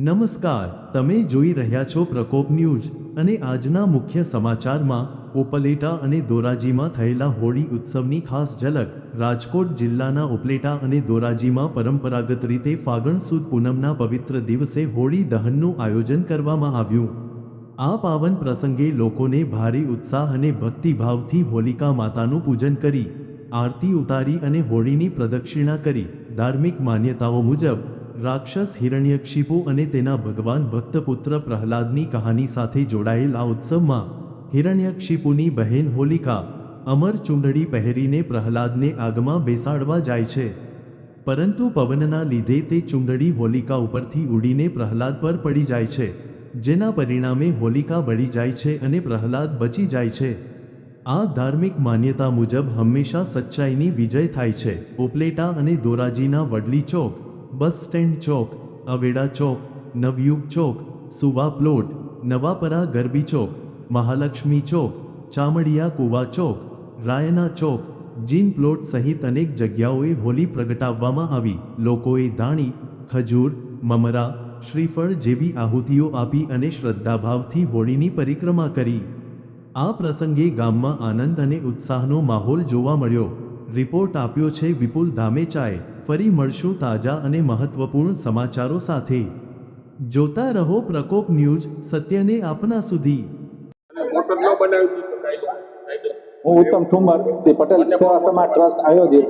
નમસ્કાર, તમે જોઈ રહ્યા છો પ્રકોપ ન્યૂઝ અને આજના મુખ્ય સમાચારમાં ઉપલેટા અને ધોરાજીમાં થયેલા હોળી ઉત્સવની ખાસ ઝલક. રાજકોટ જિલ્લાના ઉપલેટા અને ધોરાજીમાં પરંપરાગત રીતે ફાગણ સુદ પૂનમના પવિત્ર દિવસે હોળી દહનનું આયોજન કરવામાં આવ્યું. આ પાવન પ્રસંગે લોકોને ભારે ઉત્સાહ અને ભક્તિભાવથી હોલિકા માતાનું પૂજન કરી, આરતી ઉતારી અને હોળીની પ્રદક્ષિણા કરી. ધાર્મિક માન્યતાઓ મુજબ રાક્ષસ હિરણ્યક્ષિપુ અને તેના ભગવાન ભક્તપુત્ર પ્રહલાદની કહાની સાથે જોડાયેલ આ ઉત્સવમાં હિરણ્યક્ષિપુની બહેન હોલિકા અમર ચૂંદડી પહેરીને પ્રહલાદને આગમાં બેસાડવા જાય છે. પરંતુ પવનના લીધે તે ચૂંદડી હોલિકા ઉપરથી ઉડીને પ્રહલાદ પર પડી જાય છે, જેના પરિણામે હોલિકા બળી જાય છે અને પ્રહલાદ બચી જાય છે. આ ધાર્મિક માન્યતા મુજબ હંમેશા સચ્ચાઈની વિજય થાય છે. ઉપલેટા અને ધોરાજીના વડલી ચોક બસ સ્ટેન્ડ ચોક, અવેડા ચોક, નવયુગ ચોક, સુવા પ્લોટ, નવાપરા ગરબી ચોક, મહાલક્ષ્મી ચોક, ચામડિયા કુવા ચોક, રાયના ચોક, જીન પ્લોટ સહિત અનેક જગ્યાઓએ હોલી પ્રગટાવવામાં આવી. લોકોએ ધાણી, ખજૂર, મમરા, શ્રીફળ જેવી આહુતિઓ આપી અને શ્રદ્ધાભાવથી હોળીની પરિક્રમા કરી. આ પ્રસંગે ગામમાં આનંદ અને ઉત્સાહનો માહોલ જોવા મળ્યો. રિપોર્ટ આપ્યો છે વિપુલ ધામેચાએ. ફરી મળશું તાજા અને મહત્વપૂર્ણ સમાચારો સાથે. જોતા રહો પ્રકોપ ન્યૂઝ સત્યને આપના સુધી. હું ઉત્તમ ઠુમર શ્રી પટેલ સેવા સમાજ ટ્રસ્ટ આયોજિત.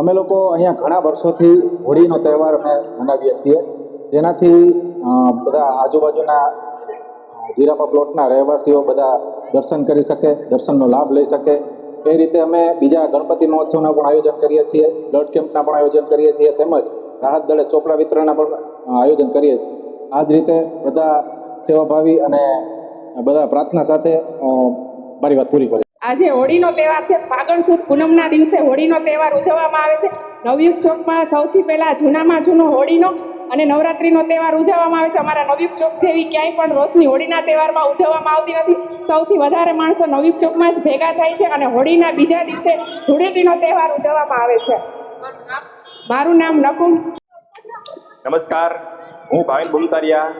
અમે લોકો અહીંયા ઘણા વર્ષોથી હોળીનો તહેવાર અમે મનાવીએ છીએ. જેનાથી બધા આજુબાજુના જીરાપા પ્લોટના રહેવાસીઓ બધા દર્શન કરી શકે, દર્શનનો લાભ લઈ શકે. એ રીતે અમે બીજા ગણપતિ મહોત્સવના પણ આયોજન કરીએ છીએ. બ્લડ કેમ્પના પણ આયોજન કરીએ છીએ. તેમજ રાહત દળે ચોપડા વિતરણના પણ આયોજન કરીએ છીએ. આ જ રીતે બધા સેવાભાવી અને બધા પ્રાર્થના સાથે મારી વાત પૂરી કરી આજે હોળીનો તહેવાર છે. ફાગણ સુદ પૂનમના દિવસે હોળીનો તહેવાર ઉજવવામાં આવે છે. નવયુગ ચોકમાં સૌથી પહેલાં જૂનામાં જૂનો હોળીનો અને નવરાત્રિનો તહેવાર ઉજવવામાં આવે છે. અમારા નવયુગ ચોક જેવી ક્યાંય પણ રોશની હોળીના તહેવારમાં ઉજવવામાં આવતી નથી. સૌથી વધારે માણસો નવયુગ ચોકમાં જ ભેગા થાય છે અને હોળીના બીજા દિવસે ધૂળેટીનો તહેવાર ઉજવવામાં આવે છે. મારું નામ નકુમ નમસ્કાર. હું ભાવિન બુમતારિયા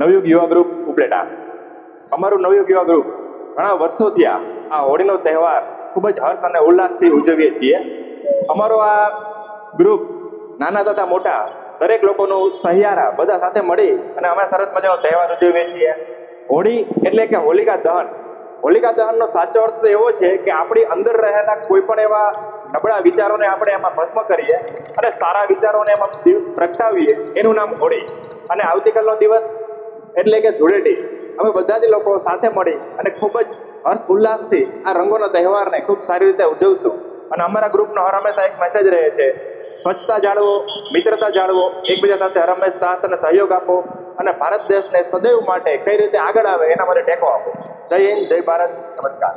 નવયુગ યુવા ગ્રુપ ઉપલેટા. અમારું નવયુગ યુવા ગ્રુપ ઘણા વર્ષોથી થયા આ હોળીનો તહેવાર ખૂબ જ હર્ષ અને ઉલ્લાસથી ઉજવીએ છીએ. અમારો આ ગ્રુપ નાના તથા મોટા દરેક લોકોનું સહિયારા, બધા સાથે મળી અને અમે સરસ મજાનો તહેવાર ઉજવીએ છીએ. હોળી એટલે કે હોલિકા દહન. હોલિકા દહનનો સાચો અર્થ એવો છે કે આપણી અંદર રહેલા કોઈ પણ એવા નબળા વિચારોને આપણે એમાં ભસ્મ કરીએ અને સારા વિચારોને એમાં પ્રગટાવીએ. એનું નામ હોળી. અને આવતીકાલનો દિવસ એટલે કે ધૂળેટી. અમે બધા જ લોકો સાથે મળી અને ખૂબ જ હર્ષ ઉલ્લાસથી આ રંગોના તહેવારને ખૂબ સારી રીતે ઉજવશું. અને અમારા ગ્રુપનો હર હંમેશા એક મેસેજ રહે છે. સ્વચ્છતા જાળવો, મિત્રતા જાળવો, એકબીજા સાથે હરમેશ સાથ અને સહયોગ આપો અને ભારત દેશને સદૈવ માટે કઈ રીતે આગળ આવે એના માટે ટેકો આપો. જય હિન્દ, જય ભારત, નમસ્કાર.